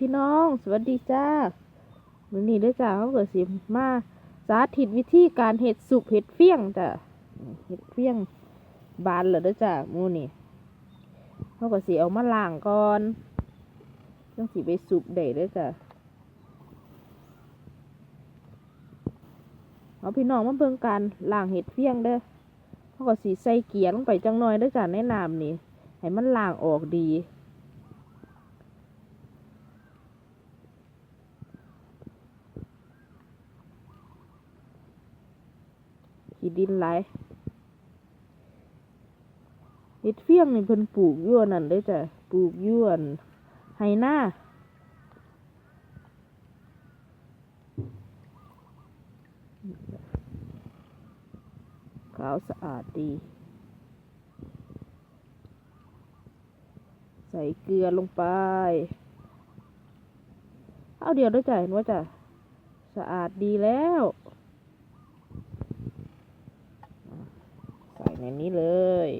พี่น้อง สวัสดีจ้ามื้อนี้เด้จ้าเขาเก็สิมาสาธิตวิธีการเฮ็ดสุปเฮ็ดเฟี้ยงจ้ะเฮ็ดเฟี้ยงบานแล้วเด้จ้ามูนี่เขาเก็สิเอามาล้างก่อนจังสิไปสุปได้เด้จ้าเอาพี่น้องมาเบิ่งการล้างเฮ็ดเฟี้ยงเด้อเขาก็สิใส่เกียร์ลงไปจังน่อยเด้จ้าในน้ำนี่ให้มันล้างออกดี ขี้ดินไหลเฮ็ดเฟี้ยงนี่เพิ่นปลูกยู่อนนั่นเด้จ้ะปลูกยู่อันไฮนาขาวสะอาดดี ใส่เกลือลงไปเอาเดียวเด้วยจ้ะเห็นว่าจ้ะสะอาดดีแล้ว ใส่ในนี้เลย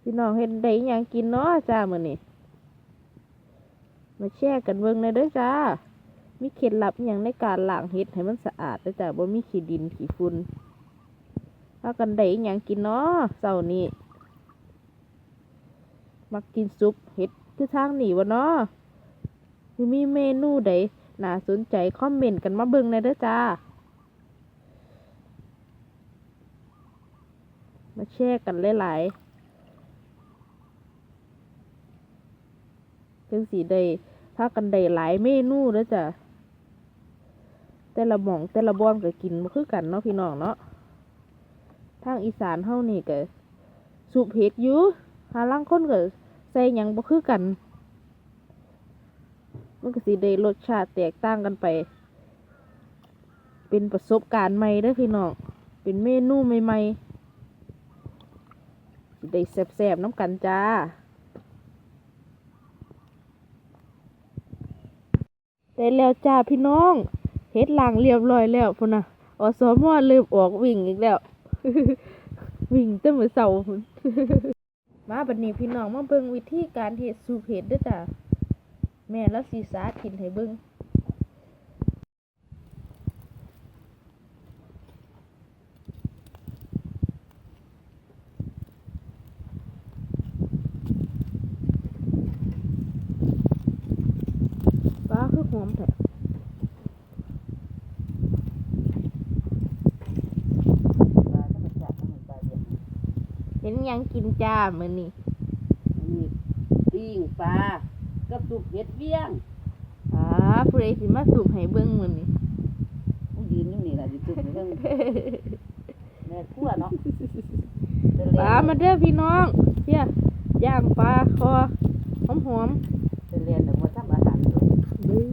พี่น้องเห็นได้ยังกินเนาะจ้ามือนี้มาแชร์กันเบิ่งในอยด้อจ้า มีเคล็ดลับอย่างในการล้างเห็ดให้มันสะอาดด้อจ้าบ่มีขี้ดินขี้ฝุ่นพากันได้อิหยังกินเนาะเช้านี้ มักกินซุปเห็ด คือทางหนีวะเนาะมีเมนูใดน่าสนใจคอมเมนต์กันมาเบิ่งในอยเด้อจ้า มาแชร์กันหลายๆจังสีได้พากันได้หลายเมนูเด้อจ้ะแต่ละหม่องแต่ละบอนก็กินมาคือกันเนาะพี่น้องเนาะทางอีสานเฮานี่ก็สุปเห็ดอยู่หาล่างคนก็ ใส่หยังบ่คือกัน มันก็สิได้รสชาติแตกต่างกันไป เป็นประสบการณ์ใหม่เด้อพี่น้อง เป็นเมนูใหม่ๆสิได้แซ่บๆน้ำกันจ้าได้แล้วจ้าพี่น้องเฮ็ดล้างเรียบร้อยแล้วพุ่นน่ะอสมอเริ่มออกวิ่งอีกแล้ว วิ่งแต่มื้อเช้าพุ่น มาบัดนี้พี่น้องมาเบิ่งวิธีการเฮ็ดสูบเห็ดด้วยจ้ะแม่แล้วสิสาธิตให้เบิ่งปลาคือหอมแท้เห็นห ยังกินจ้ามื้อนี้มีปิ้งปลากับสุกเห็ดเบี้ยงอ่าผู้ใดสิมาสูบให้เบิ่งมื้อนี้ผู้ยืนอยู่นี่แหละอยู่ตึกเรื่องแม่ขั้วเนาะปลามาเด้อพี่น้องเพียย่างปลาคอหอมหอมเป็นเรียนหนึ่งมาทำอาหารดูๆบื้อ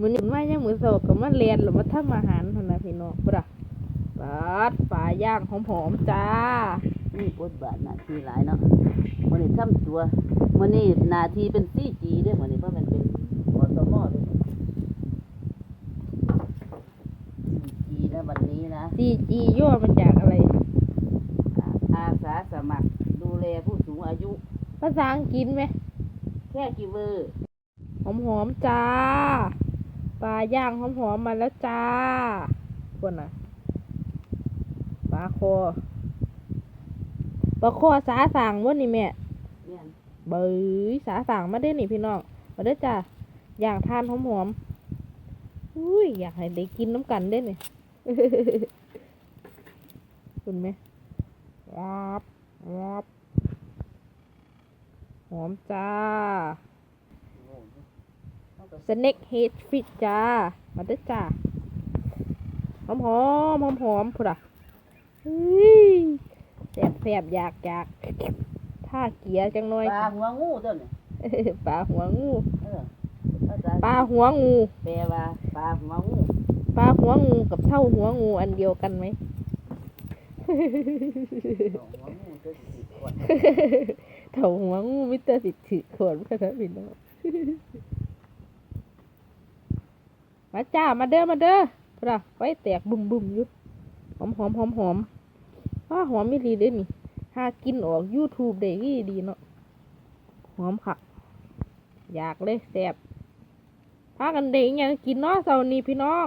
มื้อนี้มายังมื้อโซก็มาเรียนหรือมาทำอาหารหั่นน่ะพี่น้องบ่ล่ะ ปลาดปลาย่างหอมหอมๆจ้านี่บทบาทหน้าที่หลายเนาะมันนี่ทำตัวมันนี่หน้าที่เป็นซีจีเด้อมันนี่เพราะมันเป็นอสมอเด้อซีจีนะวันนี้นะจีจีย่อมาจากอะไร อาสาสมัคร ดูแลผู้สูงอายุ ภาษาอังกฤษไหม แค่กิเวอร์หอมหอมๆจ้า ปลาย่างหอมหอมๆมาแล้วจ้าคนน่ะปลาค อปลาคอสาสั่งวะนี่แม่เนี่ยเบยสาสั่งมาได้อนี่พี่น้องมาเด้อจ้าอยากทานหอมหอมๆอุ้ยอยากให้ได้กินน้ำกันเด้อนี่คุณไหมวับวับหอมจ้าสเน็กเฮดฟิตจ้า มาเด้อจ้า หอมหอมหอมหอมๆพุ่นอะเฮ้ย แสบแสบอยากอยากท่าเกียร์จังหน่อยปลาหัวงูตัวนี้ปลาหัวงูเออภาษาปลาหัวงูแปลว่าปลาหัวงูปลาหัวงูกับเท่าหัวงูอันเดียวกันไหมหัวงูตัวสีขวดเท่าหัวงูมิเตอร์สิถือขวดพระนะพี่น้องมาจ้ามาเด้อมาเด้อพระไฟแตกบุ่มบุ่มๆอยู่หอมหอมหอมหอมอ้าหอมไม่ดีเด้นี่หากินออก YouTube ได้ดีดีเนาะหอมค่ะ อยากเลยแซ่บพากันเด็กยังกินเนาะเสาร์นี้พี่น้อง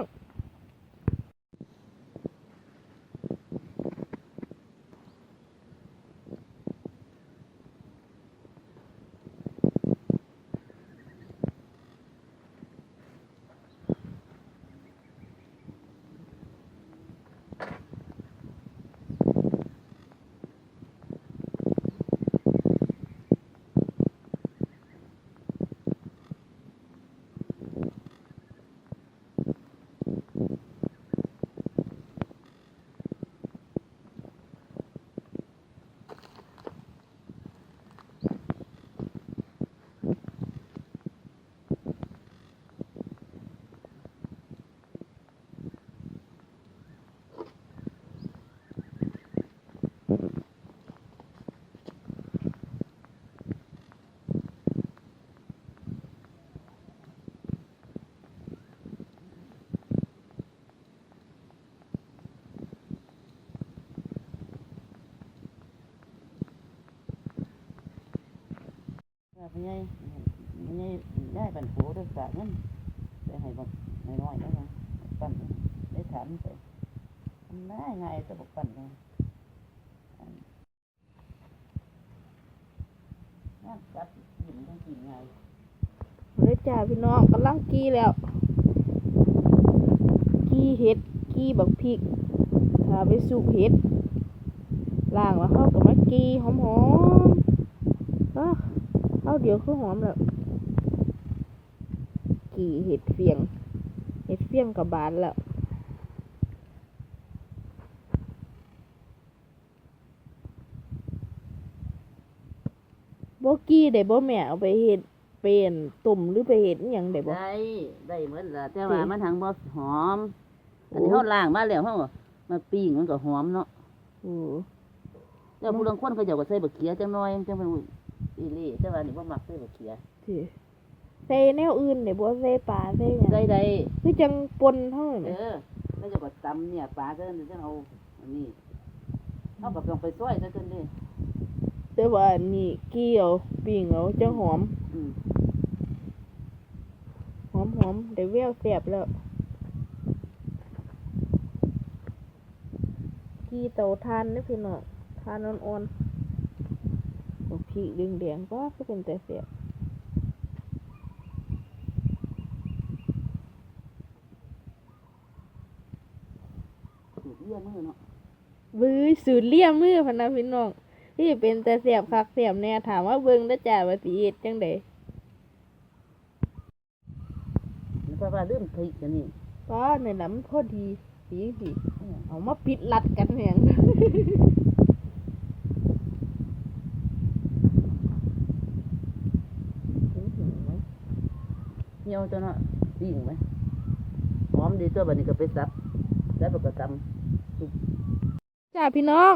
พญายพญายได้ปันโผด้วยฝากเงินไปให้บักน้อยๆแล้วนะปั้นได้ถามไปง่ายง่ายๆแตะบอกปั้นเลยอันงานจัดยิ้มทั้งกินง่ายเลยจ้าพี่น้องกำลังกี้แล้ว กี้เห็ดกี้บักพริกถ้าไปสุกเห็ดล้างแล้วเข้ากับมากีหอมหอมๆ เอาเดี๋ยวคือหอมแล้ว กีเห็ดเฟียง เห็ดเฟียงกับบานแล้วบ่กี้ได้บ่แม่เอาไปเฮ็ดเป็นตุ่มหรือไปเฮ็ดอิหยังได้บ่ ได้ได้เหมือนละแต่ว่าสิมันทางบ่หอมโอ้อันนี้เขาล้างมาแล้วเขาก็มาปิ้งมันก็หอมเนาะโอ้ แล้วผู้ลางคนเขาเจะก็ใส่บักเขียจังน้อยจังเป็น อีหลีแต่ว่านี่บ่มักใส่บักเขียสิใส่แนวอื่นได้บ่ใส่ปลาใส่หยังได้ได้คือจังปนเท่านั้นเอแหมอแล้วเจะก็ตำเนี่ยปลาเกินจังเอาอันนี้เขาก็ต้องไปซอยซะเกินเด้แต่ว่าอันนี่กี้เอาปิ้งเอาจังหอมอืมหอมหอมได้แววแซ่บแล้วกี้เตาทานนี่พี่น้องทานอ่อนๆ บักพริกแดงๆก็คือเป็นแต่แซ่บสูตรเลี้ยมือเนาะบื้อสูตรเลี่ยมมือพะนะพี่น้องที่เป็นแต่แซ่บคักแซ่บแน่ถามว่าเบิ่งได้อจ้าว่าสิเฮ็ดจังไดเพราะว่าลืมพริกกันนี่ก็ในน้ำพอดีสีสิเอามาปิดลัดกันแหง เหี่ยวจังเนาะปิ้งไหมหอมดีตัวบัดนี้ก็ไปสับแล้วก็ตำจ้าพี่น้อง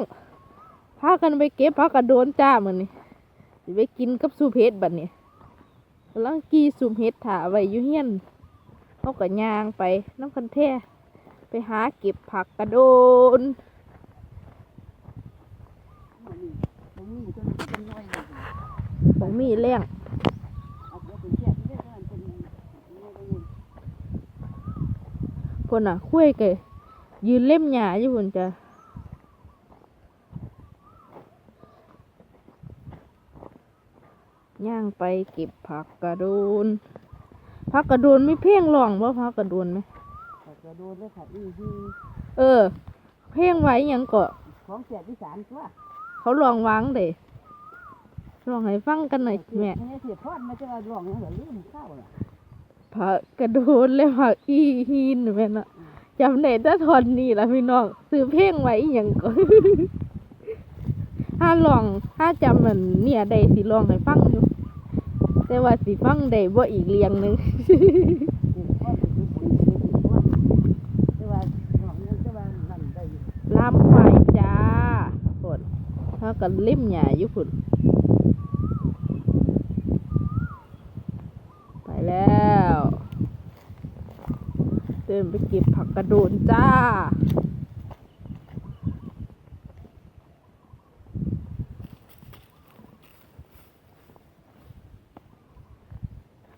พากันไปเก็บผักกระโดนจ้ามื้อนี้สิไปกินกับสูปเฮ็ดบัดนี้กำลังกีสูปเฮ็ดถ่าไว้อยู่เฮียนเฮาก็ย่างไปน้ำคันแท้ไปหาเก็บผักกระโดนผมมีตัวนี้เป็นน้อยเลยของมีแรง เอาไปเป็นแช่ที่ได้เป็นน้อยไปเลย พุ่นน่ะ คุยกันยืนเล่มหญ้าอยู่พุ่นจ้ะย่างไปเก็บผักกระโดนผักกระโดนมีเพลงร้องบ่ผักกระโดนไหมผักกระโดนเลยผักนี่คือเออ เพลงไว้หยังก็ของแสบอีสานตัวเขาลองวางเด้ลองให้ฟังกันหน่อยแม่ไม่เสียพอดมาจะว่าร้องแล้วลืมข้าวล่ะ ผักกระโดนและผักอีหินแม่นน่ะจำได้แต่ทอนนี้ล่ะพี่น้องซื้อเพลงไว้อหยังก็ถ้าลองถ้าจำมันเนี่ยได้สิลองให้ฟังอยู่แต่ว่าสิฟังได้บ่อีกเรียงหนึงพอดเป็นปุ๋ยเป็นพอดแต่ว่าร้องนั้นแต่ว่านั่นได้อยู่ลำไว้จ้าฝนถ้ากันเล่มหญ้าอยู่พุ่นไปแล้ว ดินไปเก็บผักกระโดนจ้า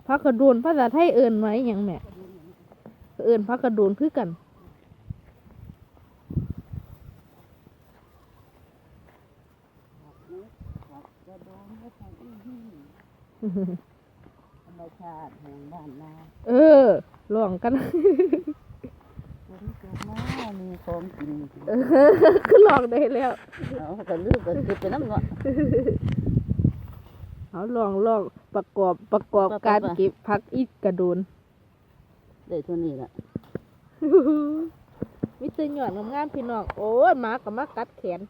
ผักกระโดนภาษาไทยเอิญไว้หยังแม่เอิญผักกระโดนคือกันกระโดงก็ทำอีหีธรรมชาติแห่งบ้านนา เออลองกันฝนตกมามี ของกินเออคือลองได้แล้วเอาก็ลืมก็เก็บไปน้ำเนาะเอาลองลองประกอบประกอบประกอบการอะเก็บผักอีกกระโดนได้เท่านี้ล่ะมิเตอร์หย่อนงามๆพี่น้องโอ้ยหมากับมากัดแขน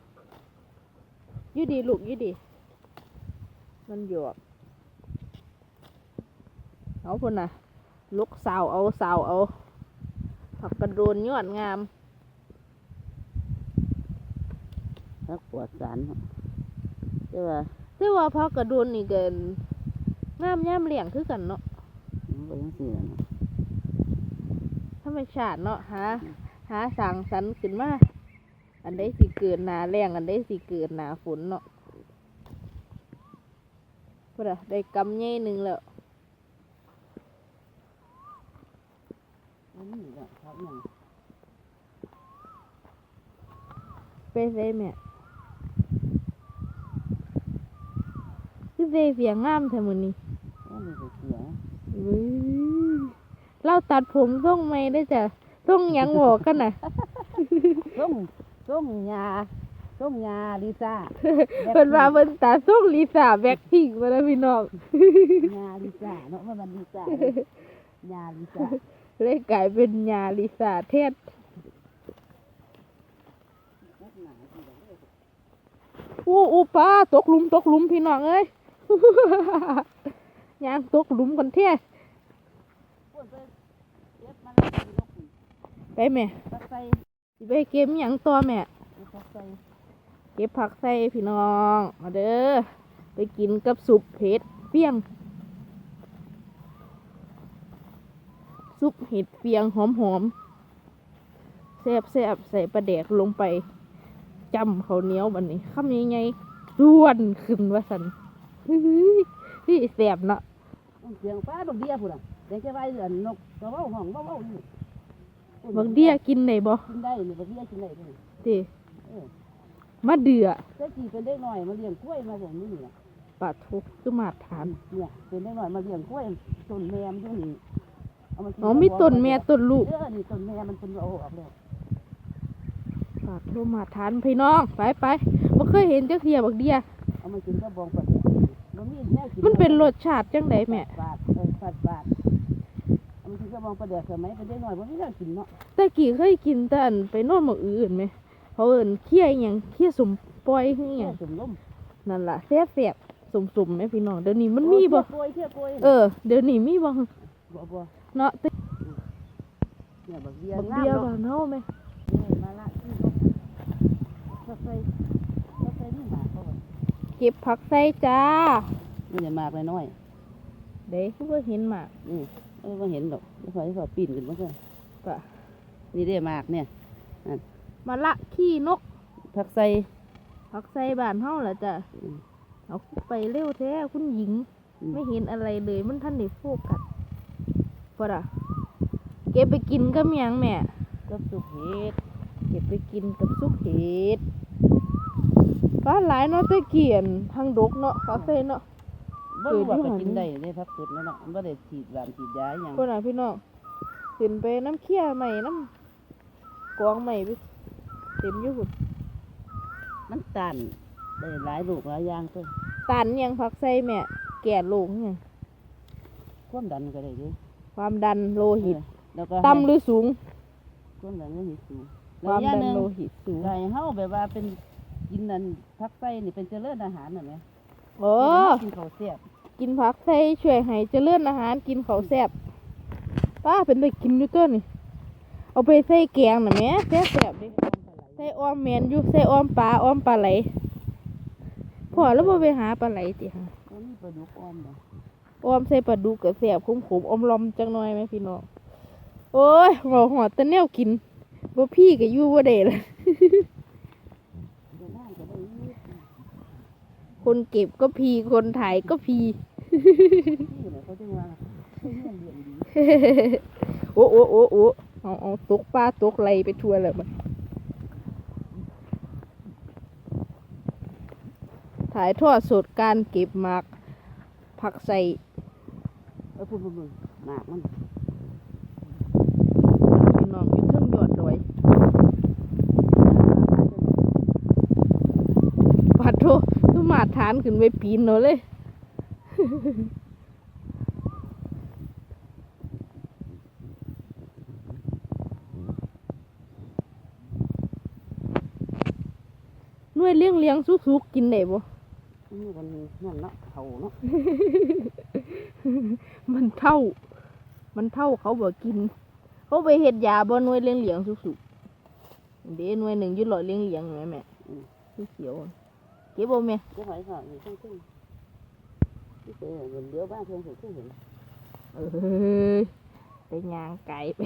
อยูดีลูกอยูดี มันหยอกเอาพุ่นน่ะลุกสาวเอาสาวเอาผักกระโดนยอดงาม พักปวดสารเนาะแต่ว่าแต่ว่าผักกระโดนนี่เกินงามย่ามเลี้ยงคือกันเนาะมันก็ยังสี่เนาะธรรมชาติเนาะหาหาสั่งสรรค์ขึ้นมาอันใดสิเกิดหนาแรงอันใดสิเกิดหนาฝนเนาะพุ่นน่ะได้กำใหญ่หนึ่งแล้วอันนี้ก็พักหนึ่งไปใส่แม่ คือเวเวียงงามแท้มื้อนี้อันนี้ก็เสียเว้ยเราตัดผมทรงใหม่ได้อจ้ะทรงหยังบอกกันน่ะส้มส้มยาส้มยาลิซ่าเพิ่นว่าเพิ่นตาทรงลิซ่าแบ็คพิงค์มาแล้วพี่น้องยาลิซ่าเนาะว่ามันลิซ่ายาลิซ่าเลยกลายเป็นยาลิซ่าแทนอู้อู้ปลาตกหลุมตกหลุมพี่น้องเอ้ย ยางตกหลุมกันแท้พูดไปแม่ไปเก็บหยังต่อแม่เก็บผักใส่พี่น้องมาเด้อไปกินกับสุปเห็ดเฟียงซุปเห็ดเฟียงหอมหอมๆแซ่บแซ่บใส่ปลาแดกลงไปจำเขาเหนียวบันนี้คำยังไงร่วนขึ้นว่าสันฮึ่ย นี่แซ่บเนาะเสียงฟ้าดอกเดียพุ่นน่ะเสียงแค่ว่าเดือนนกก็เว้าห้องเว้าเว้าอยู่บักเดียกินได้บ่กินได้นี่บักเดียกินได้นี่เด้เออมาเดือแต่กี่เป็นเด็กน้อยมาเลี้ยงกล้วยมาอย่างนี้นี่ล่ะปลาทุกคือมาทานเนี่ยเป็นเด็กน้อยมาเลี้ยงกล้วยต้นแม่มันอยู่นี่เอามากิอ๋อมีต้นแม่ต้นลูกเออนี่ต้นแม่มันเป็นเอาออกแล้วปลาทุกมาทานพี่น้องไปไปบ่เคยเห็นจักเทียบักเดียเอามากินก็บองปลาแดก มันมีแนวกินมันเป็นรสชาติจังไดแม่บาดเออฝาดบาดเอามากินก็บองปลาแดกสมัยเป็นเด็กน้อยบ่มีแนวกินเนาะแต่กี้เคยกินแต่อันไปโน่นหมองอื่นไหมเขาเอินเคี่ยอหย่างเคี่ยสมปล่อยคืออหแค่ย่างสมลมนั่นล่ะแซ่บแซ่บสมสมๆไหมพี่น้องเดี๋ยวนี้มันมีบ่โอ้ยเที่ยวโปรยเออเดี๋ยวนี้มีบ่บ่บ่เนาะแต่เนี่ยบักเดียบักงามเดียวเนาะบ้านเฮาไหม เนี่ยมาละที่นกก็ใส่ก็ใส่นี่หมากเขาว่า เก็บผักใส่จ้านี่เนี่ยหมากน้อยเด้คือบ่เห็นหมากๆนี่เออบ่เห็นดอกไม่ค่อยพอปีนขึ้นมาเพิ่นปะนี่ได้หมากเนี่ยมาละขี้นกผักใส่ผักใส่บ้านเฮาล่ะจ้ะอืมเอาไปเร็วแท้คุณหญิงอืมไม่เห็นอะไรเลยมันท่านได้โฟกัสปะล่ะเก็บไปกินกับหยังแม่ก็สุกเห็ดเก็บไปกินกับซุปเห็ด ฟ้าหลายเนาะแตะเกียนทางดกเนาะเขาเซ่เนาะ บ่รู้ว่าเกิดอยู่ก็หั่นกินได้เด้ผักสดนั่นเนาะบ่ได้ฉีดหวานฉีดยาอหยังคนน่ะพี่น้องขึ้นไปน้ำเคี่ยใหม่น้ำกองใหม่ไปเต็มอยู่พุ่นมันตันได้หลายลูกหลายอย่างเพิ่นตันยังพักใส่แม่แก่ลงยังความดันก็ได้เด้ความดันโลหิตเออแล้วก็ต่ำหรือสูง ความดันโลหิตสูงความแล้ดัวนอย่างหโลนึ่งหิตสูงไก่เฮาแบบว่าเป็น กินนั่นผักไส้นี่เป็นเจริญอาหารน่ะแหมโอ้กินข้าวเสียบกินผักใส่ช่วยให้เจริญอาหารกินเขาวแซ่บป้าเป็นได้กินอยู่ตัวนี่เอาไปใส่แกงน่ะแม่แซ่บแซ่บๆดิใส่อ้อมแมนอยู่ใส่อ้อมปลาอ้อมปลาไหลพอแล้วบ่ไปหาปลาไหลติค่ะมันมีปลาดุกอ่อนบ่อ้อมใส่ปลาดุกกับแซ่บขมๆอมลอมจังหน่อยไหมพี่น้องโอ้ยบ่หอดแต่แนวกินบ่พี่ก็อยู่บ่ได้เลย เดี๋ยวนั่งก็ได้อีก คนเก็บก็พีคนถ่ายก็พีที่เนี่ยเขาจะว่าเขาเรียนเรียนดีโอ้โอ้โอ้โอ้เอาเอาตกปลาตกไหลไปทั่วเลยมันถ่ายทอดสดการเก็บหมากผักใส่เออพูดพูดพูดหมากมัน พี่น้องอยู่เทิงยอดดอย ปาดโทคือมาทานขึ้นไปปีนเนาะเลยหน่วยเลี้ยงเลี้ยงสุกๆกินได้บ่นี่มันนั่นเนาะเขาเนาะ มันเท่า มันเท่าเขาบอกกิน เขาไปเห็ดยาบ่หน่วยเลี้ยงเหลียงสุกๆเด้หน่วยหนึ่งอยืดลอยเลี้ยงเหลียงแม่แม่คือเขียวๆ เก็บบ่แม่จะหอยหอยอยู่ข้างขึ้นที่เจอเห็นเลี้ยวบ้านเพิ่งเห็นเพิ่งเห็นเอ้ยไปยางไก่ไป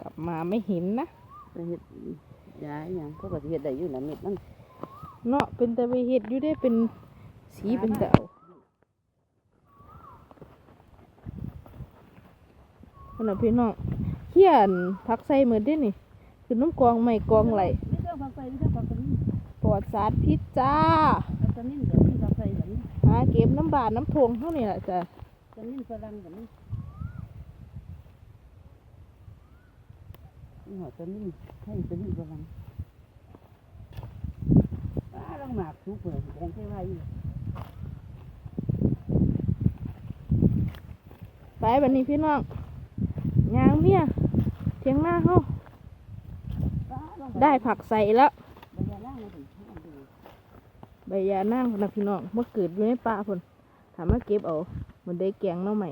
กลับมาไม่เห็นนะไปเห็ดยาอหยังเขาก็สิเห็ดได้อยู่นะเม็ดมันเนาะเป็นแต่ไปเห็ดอยู่ได้เป็นสีเป็นแต่เอาขนาดพี่น้องเขียนพักใส่เหมือนเด้นี่คือน้ำกองไม่กองไหล อดสารพิษจ้าเอาตอนนี้เดี๋ยวนี่ฟังไปแบบนี้หาเก็บน้ำบาดน้ำทงเท่านี้แหละจ้ะตอนนี้ฝรั่งแบบนี้นี่หอยตอนนี้ให้ตอนนี้ฝรั่งอ้าลองหมากทุกเลยแดงแค่าอยู่ไปแบันนี้พี่น้องยางเมียเทียงหน้าเฮาอ้าได้ผักใส่แล้ว ใบยานั่งนะพี่น้องเมื่อเกิดอยู่ในป่าพนถามมาเก็บเอามันได้แกงหน้อใหม่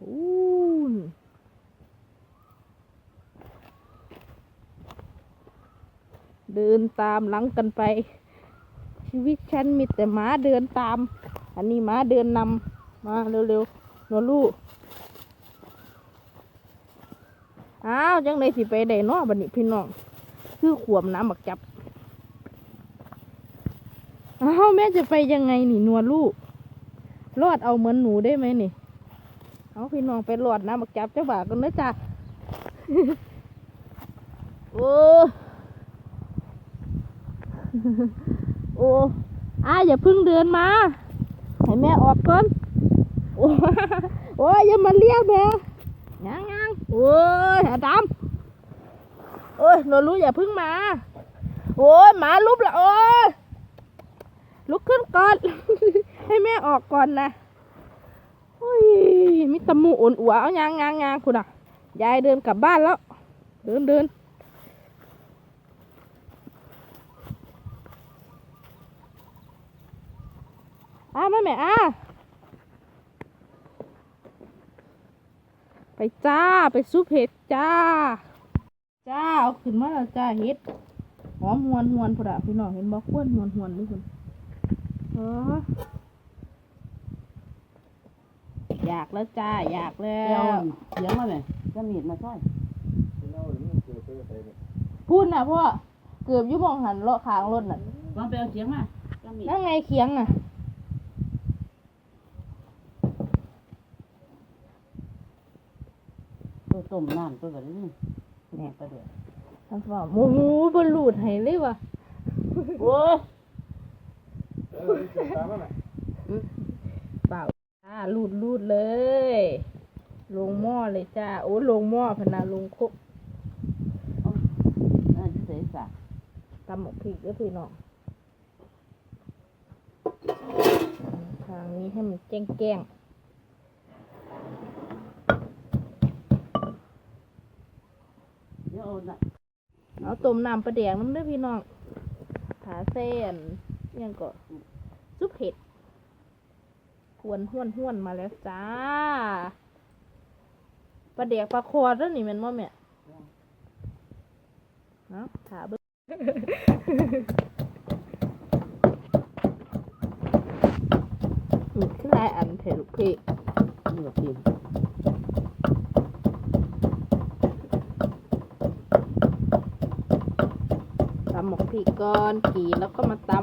อู้นเดินตามหลังกันไป ชีวิตฉันมีแต่หมาเดินตาม อันนี้หมาเดินนำมาเร็วๆนอลูกอ้าวจังไดสิไปได้เนอบัดนี้พี่น้อง คือขวมน้ำบักจับ อ้าวแม่จะไปยังไงนี่นวลลูก รอดเอาเหมือนหนูได้ไหมนี่ เอาพี่น้องไปรอดน้ำบักจับเจ้าบ่าวกันนะจ๊ะโอ้โอ้อาอย่าพึ่งเดินมา ให้แม่ออกก่อน โอ้โอ้ยอย่ามาเรียกแม่ยังยังโอ้ยอาดำโอ้ยหนูรู้อย่าพึ่งมา โอ้ยหมาลุบละโอ้ย ลุกขึ้นก่อน ให้แม่ออกก่อนนะโอ้ยมิตรมูอ่อนอัวเอายางยางยางคุณอะ ยายเดินกลับบ้านแล้ว เดินเดินอ้าแม่แม่อ้าไปจ้าไปซุปเห็ดจ้า จ้าเอาขึ้นมาแล้วจ้าเห็ดหอมหวนหวนพุ่ะพี่น้องเห็นบ่ควนหวนหวนนี่คุณ อออยากแล้วจ้า อยากแล้เดี๋ยววเสียงมาไหมจะมีดมาช่วยพูดนะพ่อเกือบอยุ่หมองหันเลาะขางรถน่ะลองไปเอาเสียงมาจะมีดนั่งไงเคียงน่ะ ตัวต้มน้ำตัวแบบนี้เนี่ยไปเดี๋ยวท่านว่าโมโหบรลูดให้เลยว่ะโอ้ย เปล่าจ้าลูดลูดเลย ลงหม้อเลยจ้า โอ้ลงหม้อพนาลงครกน่าจะเสียสะตำหมกพริกก็พี่น้องทางนี้ให้มันแจ้งแก้งเอาต้มน้ำปลาแดงน้ำเด้อพี่น้องถาเส้น ยังก็ซุปเห็ดหวนห้วนห้วนมาแล้วจ้าปลาแดกปลาคอเด้อนี่มันว่าแม่เอาะถาเบิ่งนี่คือหลายอันเถอะลูกพี่กินตำ หมกพริกก่อนกีแล้วก็มาตำ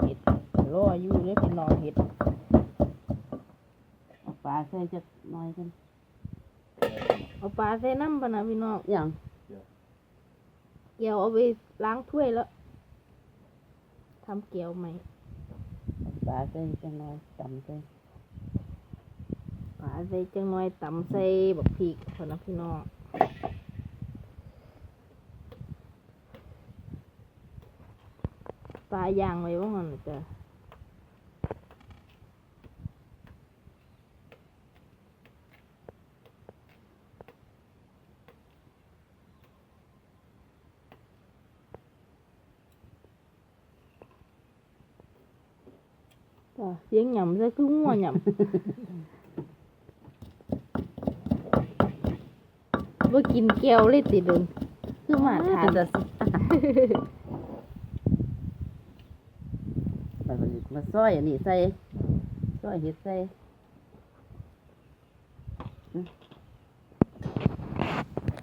เห็ดรออยู่เด้อพี่น้องเห็ดเอาปลาใส่จักหน่อยกันเอาปลาใส่น้ำปะนะพี่น้องอย่างเกี่ยวเอาไปล้างถ้วยแล้วทำเกี่ยวใหม่ปลาใส่จักหน่อยตำใส่ ปลาใส่จังน้อยตำใส่บักพริกพอนะพี่น้องปลาย่างไว้บ้างมันน่ะจ้ะจ้ะเสียงหย่ำใส่คืองัวหย่ำ ว่ากินแก้วเลยติโดนคือหมาทานเป็นตาสิไปบัดนี้มาซอยอันนี้ใส่ซอยเห็ดใส่อืม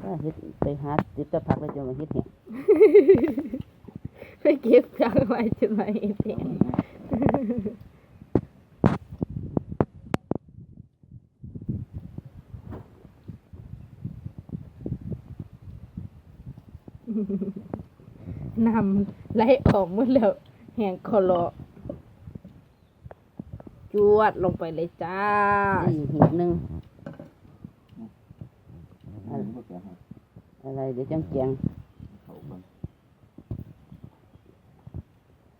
ซอยเห็ดไปหาติดตะผักแล้วจะมาเห็ดเนี่ยไปเก็บจังไว้จนมาเอเพียง น้ำไหลออกหมดแล้วแหงคอรอจวดลงไปเลยจ้าอีกเห็ดหนึ่งอะไรเดี๋ยวจังเกียง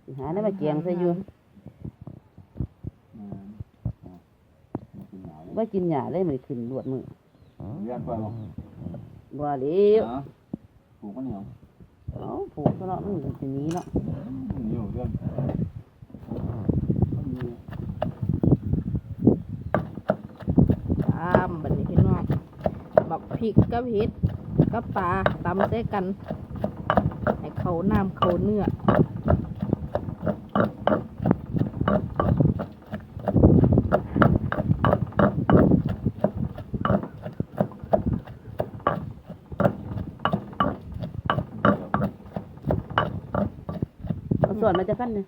สิหาได้มาเกียงใส่อยู่ว่ากินหญ้าได้มันขึ้นรวดมือเรียนไปบ่บ่เลี้ยว ฮะถูกปะเนี่ยเอาผูกก็เนาะมันสิหนี้เนาะนี่อยู่เรียนตามบัดนี้พี่น้องบักพริกกับเห็ดกับปลาตำใส่กัน ให้เขาน้ำเขาเนื้อ เอาส่วน มาจะขั้นเนี่ย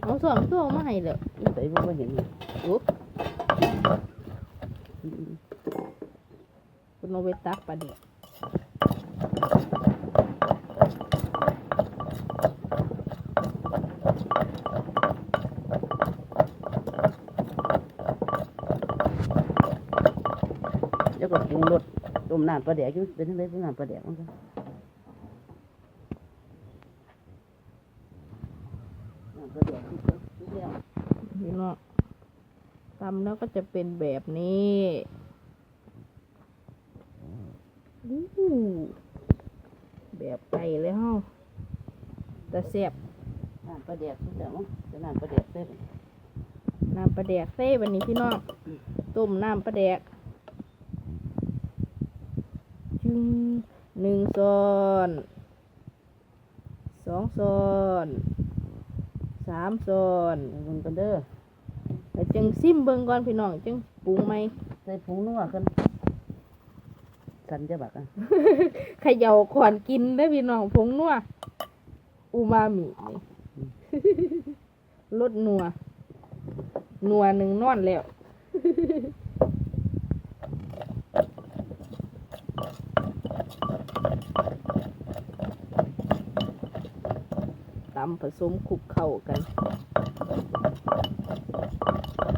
เอาสองตัวมาให้เลยใส่พวกว่าเห็นเนี่ยอุ๊บคุณเอาไปตักปลาเดียวแล้วก็ปรุงรสต้มน้ำปลาแดกอยู่เป็นทั้งไรต้มน้ำปลาแดกมันก็น้ำปลาแดกทุกแล้วทุกแล้ว พี่น้องตำแล้วก็จะเป็นแบบนี้อู้หูแบบไก่เลยเฮาแต่เสียบน้ำปลาแดกทุกแล้วมั้งจะน้ำปลาแดกเส้นน้ำปลาแดกเซ่วันนี้พี่น้องต้มน้ำปลาแดกจึงหนึ่งซ้อนสองซ้อนสามซ้อนเอาเบิ่งกันเด้อแล้ว จึงซิมเบิ่งก่อนพี่น้องจึงปรุงไหมใส่ผงนัวขึ้นสันจะบักอะเขย่าก่อนกินได้อพี่น้องผงนัวอูมามินี่ รสนัว นัวหนึ่งนอนแล้ว ตำผสมคลุกเข้ากัน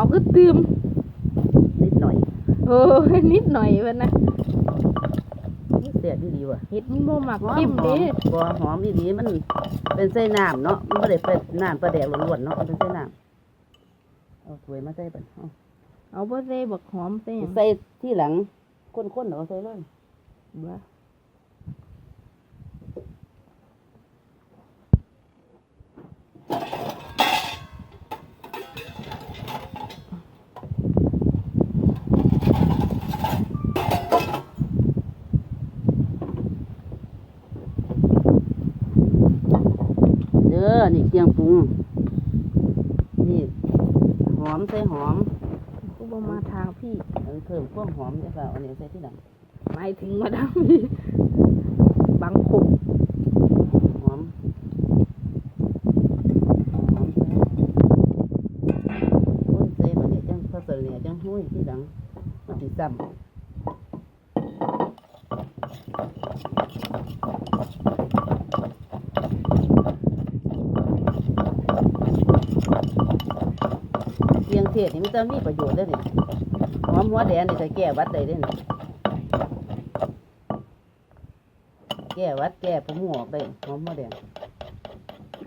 เอาก็ตืมนิดหน่อยโอ้นิดหน่อยวะนะเสียบดีว่ะเห็ดมันบ่มักหอเข้มหอเด้บ่หอมดีๆมันเป็นไส้น้ำเนาะมันไม่ได้เป็นน้ำปลาแดกล้วนๆเนาะมันเป็นไส้น้ำเอาถ้วยมาใส่บัดเอาเอาบ่ใส่บักหอมใส่หยังใส่ที่หลังข้นๆเอาใส่เลยบ่ เด้อ นี่เครื่องปรุง นี่หอมใส่หอมกูบ่มาทางพี่เอาเพิ่มความหอมจ้ะค่ะอันนี้ใส่ที่หลังหมายถึงมาทางพี่บางคมหอมหอมใส่โอ้ยใส่บัดนี้จังพอเสร็จเนี่ยจังห้วยที่หลังมันสิซ้ำเกียงเท ศนี่มันจะมีประโยชน์เด้อนี่หอมหัวแดงนี่ก็แก้หวัดได้เด้อนี่แก้หวัดแก้ผมหอกได้หอมหัวแดง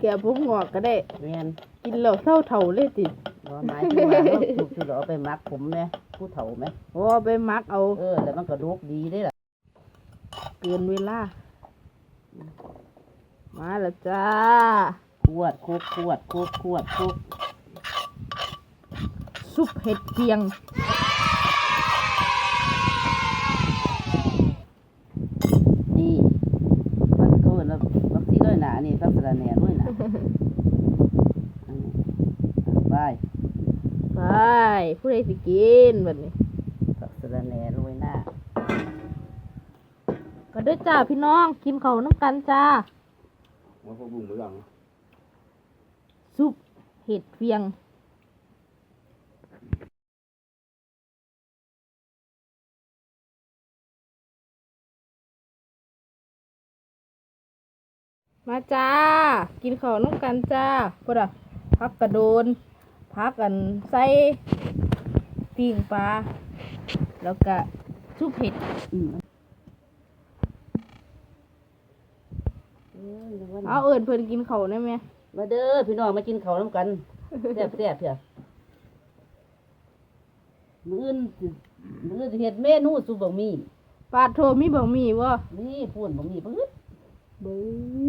แกผมงอกก็ได้ แม่นกินแล้วเศร้าเท่าเลยติบ่หมายถึงว่าเราถูกที่เราเอาไปมักผมไหมผู้เฒ่าไหมโอ้ไปมักเอาเออแล้วมันก็ดุกดีได้ล่ะเกินเวลา มาแล้วจ้าขวดคุกขวดคุกขวดคุก ซุปเห็ดเพียง นี่มันก็เอิ้นว่าบักที่ด้วยหนานี่พักสะระแหน่ด้วยหนาอันนี้อะไปไปผู้ใดสิกินแบบนี้ พักสะระแหน่โรยหน้าก็เด้อจ้าพี่น้องกินข้าวน้ำกันจ้า ว่าพวกบุ้งหรือยัง ซุปเห็ดเฟียง มาจ้า กินข้าวน้ำกันจ้าพอดะพักกระโดนพักกันใส่ปิ้งปลาแล้วก็ซุปเห็ดอืมเอ้ยยังว่าเอาเอิญเพิ่นกินข้าวได้ไหมมาเด้อพี่น้องมากินข้าวน้ำกันแซ่บแซ่บเพียมื้ออื่นสิมื้ออื่นสิเฮ็ดเมนูซุปบะหมี่ปลาโทมีบะหมี่บ่นี่พูนบะหมี่ปื๊ด เบ้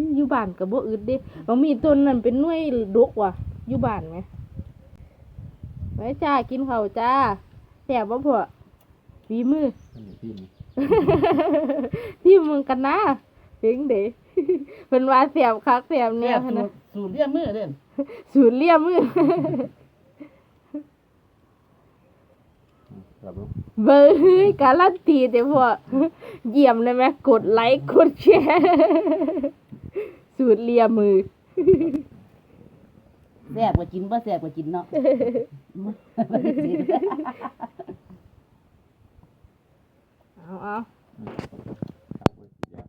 ยอยู่บ้านกับบ่อึดเด้บะหมี่ต้นนั้นเป็นหน่วยดกว่ะอยู่บ้านไหมไว้จ้ากินข้าวจ้าแซ่บบ่พ่อฝีมืออันนี้ที่นี่ที่มึงกันนะเพียงเด้เพิ่นว่าแซ่บคักแซ่บแซ่แน่บหั่นสูนะตรสูตรเรียกมือเด้อสูตรเลี่ยมมือครับลูก เบ้ยการันตีแต่พ่อเยี่ยมเลยไหมกดไลค์กดแชร์สูตรเลียมือแซ่บกว่ากินบ่แซ่บกว่ากินเนาะเอาเอาครับเว้ยอย่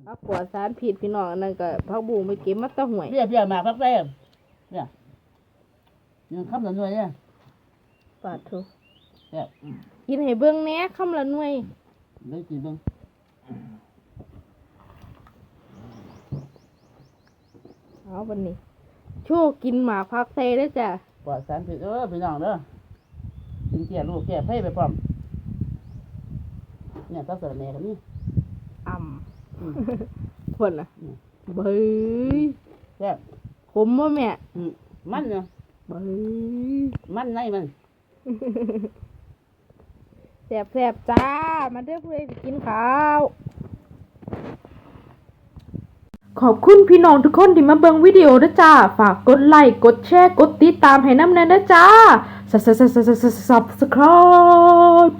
าเอาปวดสารผิดพี่น้องอันนั่นก็พักบุ้งไปเก็บมาแตะห่วยเพี้ยเพี้ยมาพักแซ่บเนี่ยยังคำสำนวนเนี่ยปาดโถ แซ่บกินให้เบิ่งแหน่คำละหน่วย ได้กินเบ้างเอาบันนี้ โชว์กินหมากพักเซได้อจ้ะปลอดสารพิษเออพี่น้องเด้อกินแก่ลูกแก่ไผ่ไปพร้อมเนี่ยต้องเสิร์ฟแม่กันนี่อ่อืมำพ่นน่ะเบ้ยแซ่บขมบ่แม่อืมมันเนาะเบ้ย มันในมัน แสบแสบจ้า มาเด้อผู้ใดสิกินข้าว ขอบคุณพี่น้องทุกคนที่มาเบิ่งวิดีโอนะจ้า ฝากกดไลค์ กดแชร์ กดติดตามให้น้ำแน่นะจ้า subscribe